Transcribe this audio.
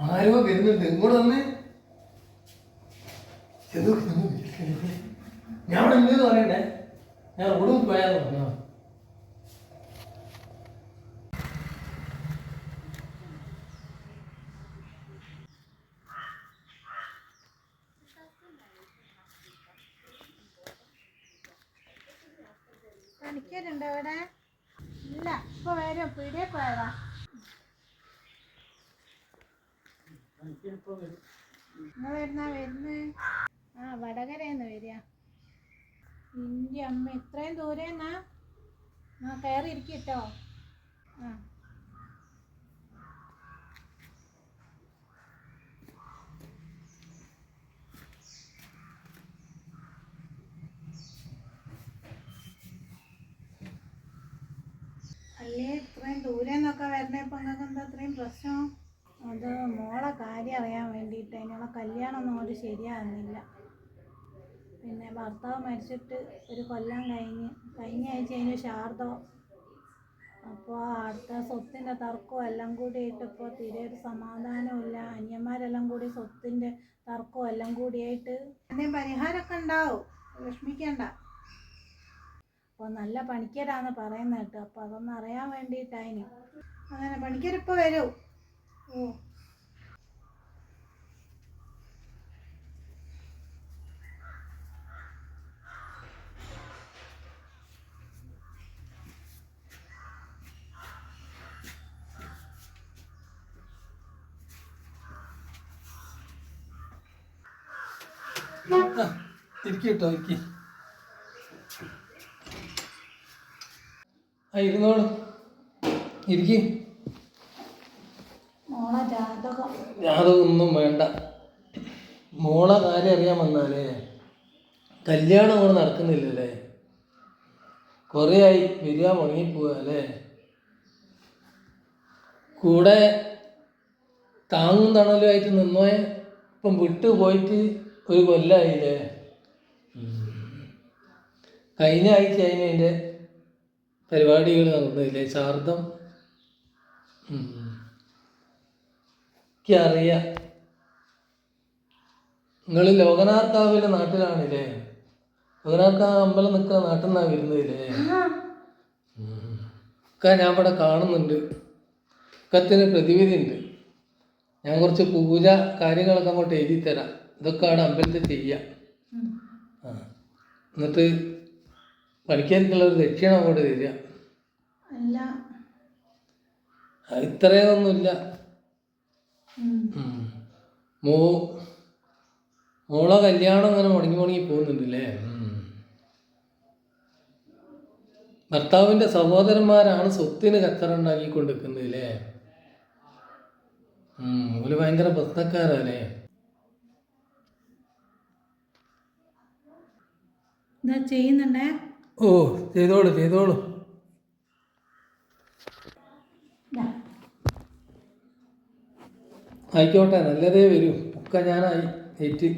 ആരോ വരുന്നുണ്ട്. ഇങ്ങോട്ട് ചെന്നു ചെന്നു ഞാൻ അവിടെ ഇല്ലെന്ന് പറയണ്ടേ? ഞാൻ റോഡ് പോയാന്ന് പറഞ്ഞോ പണിക്കാരുണ്ടോ ഇവിടെ ഇല്ല. ഇപ്പൊ വരും. പീടിയെ പോയതാ. നിങ്ങൾ വരിക. ഇന്റെ അമ്മ ഇത്രയും ദൂരെന്നാ ആ കയറി ഇരിക്കട്ടോ ആ. അല്ലേ ഇത്രയും ദൂരെ നിന്നൊക്കെ ഇപ്പൊ നിങ്ങൾക്ക് എന്താ ഇത്രയും പ്രശ്നം? അത് മോളെ കാര്യം അറിയാൻ വേണ്ടിയിട്ട് അതിനുള്ള കല്യാണം ഒന്നും അങ്ങോട്ട് ശരിയാകുന്നില്ല. പിന്നെ ഭർത്താവ് മരിച്ചിട്ട് ഒരു കൊല്ലം കഴിഞ്ഞ് കഴിഞ്ഞ ആഴ്ച അതിന് ശാർദോ അപ്പോൾ അടുത്ത സ്വത്തിന്റെ തർക്കവും എല്ലാം കൂടിയിട്ട് ഇപ്പോൾ തീരെ ഒരു സമാധാനമില്ല അന്യന്മാരെല്ലാം കൂടി സ്വത്തിന്റെ തർക്കവും എല്ലാം കൂടിയായിട്ട് എന്തെങ്കിലും പരിഹാരമൊക്കെ ഉണ്ടാവും. വിഷമിക്കണ്ട. അപ്പോൾ നല്ല പണിക്കരാന്ന് പറയുന്ന കേട്ടോ. അപ്പോൾ അതൊന്ന് അറിയാൻ വേണ്ടിയിട്ടായിന് അങ്ങനെ പണിക്കരിപ്പോൾ വരൂ. ഓ ഇരിക്കും കേട്ടോ ഇരിക്കി. ആ ഇരുന്നോളൂ. ഇരിക്കി. അതൊന്നും വേണ്ട. മോളെ കാര്യം അറിയാൻ വന്നാലേ കല്യാണം അവിടെ നടക്കുന്നില്ലല്ലേ? കൊറേ ആയി വരിക മുടങ്ങിപ്പോവുക അല്ലേ? കൂടെ താങ്ങും തണലുമായിട്ട് നിന്നോയെ ഇപ്പം വിട്ടു പോയിട്ട് ഒരു കൊല്ലമായില്ലേ കഴിഞ്ഞ ആഴ്ച അതിന് അതിന്റെ പരിപാടികൾ നടന്നില്ലേ? ശാരദം എനിക്കറിയാം നിങ്ങൾ ലോകനാർക്കാവിലെ നാട്ടിലാണില്ലേ? ലോകനാർക്കാവ് അമ്പലം നിൽക്കുന്ന നാട്ടിൽ നിന്നാണ് വരുന്നതില്ലേ ഒക്കെ ഞാൻ ഇവിടെ കാണുന്നുണ്ട്. ഒക്കത്തിന് പ്രതിവിധി ഉണ്ട്. ഞാൻ കുറച്ച് പൂജ കാര്യങ്ങളൊക്കെ അങ്ങോട്ട് എഴുതി തരാം. ഇതൊക്കെ അവിടെ അമ്പലത്തിൽ ചെയ്യാം. ആ. എന്നിട്ട് പഠിക്കാനുള്ള ഒരു ദക്ഷിണ അങ്ങോട്ട് തരിക. ഇത്രയൊന്നുമില്ല. മോ മോളെ കല്യാണം അങ്ങനെ മുടങ്ങി മുടങ്ങി പോകുന്നുണ്ടല്ലേ? ഉം. ഭർത്താവിന്റെ സഹോദരന്മാരാണ് സ്വത്തിന് കച്ചറുണ്ടാക്കി കൊണ്ടിരിക്കുന്നത് അല്ലേ ഒരു ഭയങ്കര പ്രശ്നക്കാരല്ലേ ചെയ്യുന്നുണ്ടേ? ഓ ചെയ്തോളൂ ചെയ്തോളൂ. ആയിക്കോട്ടെ നല്ലതേ വരൂ. ഒക്കെ ഞാനായി. ഏറ്റ്